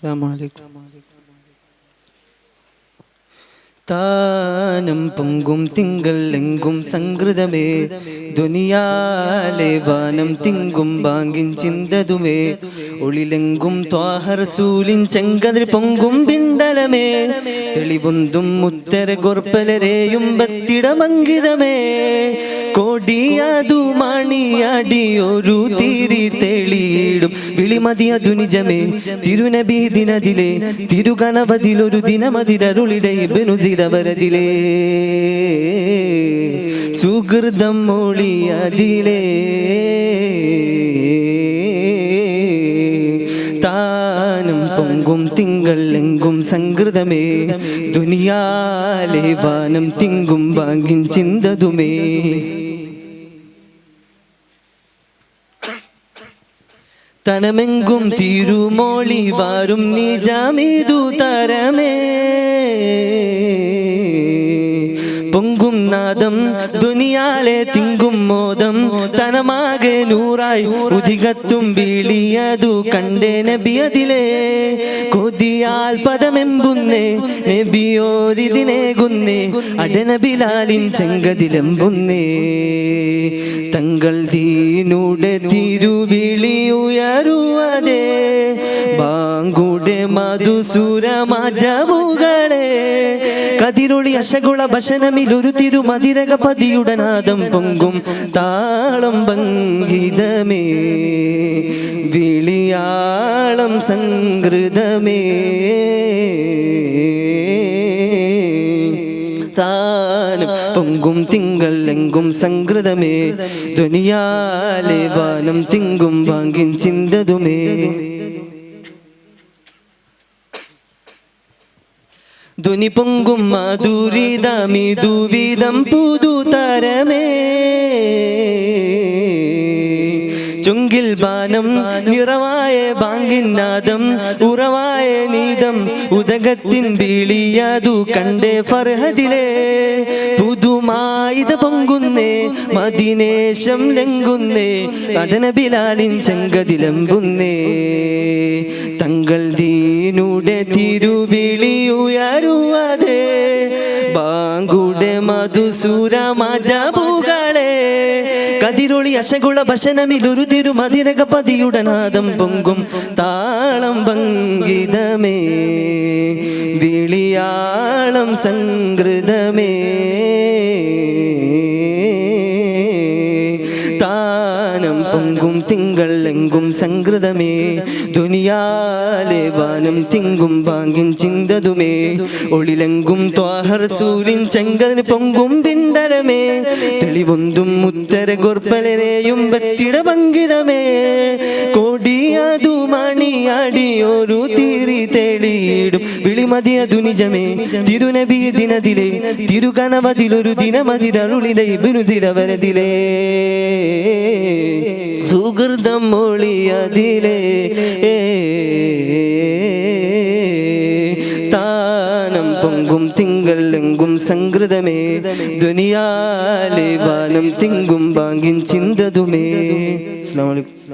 അലൈക്കും താനം പൊങ്കും തിങ്കൾ എങ്കും സംകൃതമേ. ദുനിയാലെ വാനം തിങ്കും ബാങ്കിൻ ചിന്തതുമേ. ഒളിലെങ്കും ത്വാഹർസൂലിൻ ചെങ്കതിൽ പൊങ്കും പിണ്ടലമേ. തെളിവുന്തും മുത്തര കൊർപ്പലരെയും ബത്തിടമങ്കിതമേ കോടിയാതു മണിയാടി ഒരു തിരി തെളിയിടും. വിളിമതിയതു നിജമേ. തിരുനബി ദിനതിലെ. തിരുകനവതിലൊരു ദിനമതിരരുളിടെ ബനുസിതവരതിലേ സുഹൃതം മൊഴിയതിലേ തിങ്കൾ എങ്കും സംകൃതമേ. ദുനിയാലെ വാനം തിങ്കും ബാങ്കിൻ ചിന്തതുമേ. തനമെങ്കും തിരുമോളി വാരും നിജാമിതു തരമേ. പൊങ്കും നാദം ദുനിയാലെ തിങ്കും തനമാകെ നൂറായി ഉദികത്തും വീളിയതു കണ്ടേ നബിയതിലേ കൊതിയാൽ പദമെമ്പുന്നേ നബിയോരിതിനേകുന്നേ അടനബിലാലിൻ ചെങ്കതിലെമ്പുന്നേ. തങ്ങൾ ദീനുടെ തിരുവിളി ഉയരുവതേ ബാങ്കുടെ മധുസുരമജവുകളെ കതിരൊളി അശകുള ഭശനമിൽ ഒരു തിരുമതിരക പതിയുടനാദം പൊങ്കും താളം ഭംഗിതമേ. വിളിയാളം സംഗൃതമേ താനും പൊങ്കും തിങ്കൾ എങ്കും സംഗൃതമേ ദുനിയാലെ വാനം തിങ്കും വാങ്ങിൻ ചിന്തതുമേ. ധ്വനി പൊങ്കും മാധുരിതമിതുവിധം പുതുതരമേ. ചുങ്കിൽ ബാനം നിറവായ ബാങ്കിന്നാദം ഉറവായ നീതം ഉദകത്തിൻ ബീളിയാതു കണ്ടേ ഫർഹദിലേ. പുതുമായിത പൊങ്കുന്നേ മദിനേശം ലംഘുന്നേ കഥന ബിലാലിൻ ചെങ്കതിലമ്പുന്നേ തങ്ങൾ ദീനുടെ തിരുവിളിയുയരുവതേ ബാങ്കുടെ മധുസൂര മധുസുരമജബുകളെ കതിരൊളി അശകുള ഭശനമിലൊരു തിരുമതിരക പതിയുടനാദം പൊങ്കും താളം ഭംഗിതമേ. വിളിയാളം സംകൃതമേ താനം എങ്കും സംകൃതമേ. ദുനിയാലെ വാനം തിങ്കും വാങ്ങിൻ ചിന്തതുമേ. ഒളിലെങ്കും ത്വാഹർ സൂര്യൻ ചെങ്കൽ പൊങ്കും പിണ്ടലമേ. തെളിവൊന്തും ഉത്തര ഗോർപ്പലരെയും ബത്തിട പങ്കിതമേ. കൊടിയതു തീരി തേടിയിടും. വിളിമതിയ ദുനിജമേ തിരുനബി ദിനതിലെ. തിരുകനവതിലൊരു ചിരവരതിലേ സുഹൃതം മൊഴിയതിലേ താനം പൊങ്കും തിങ്കൾ എങ്കും സംകൃതമേ. ദുനിയാലെ വാനം തിങ്കും ബാങ്കിൻ ചിന്തതുമേ. അലൈക്കും.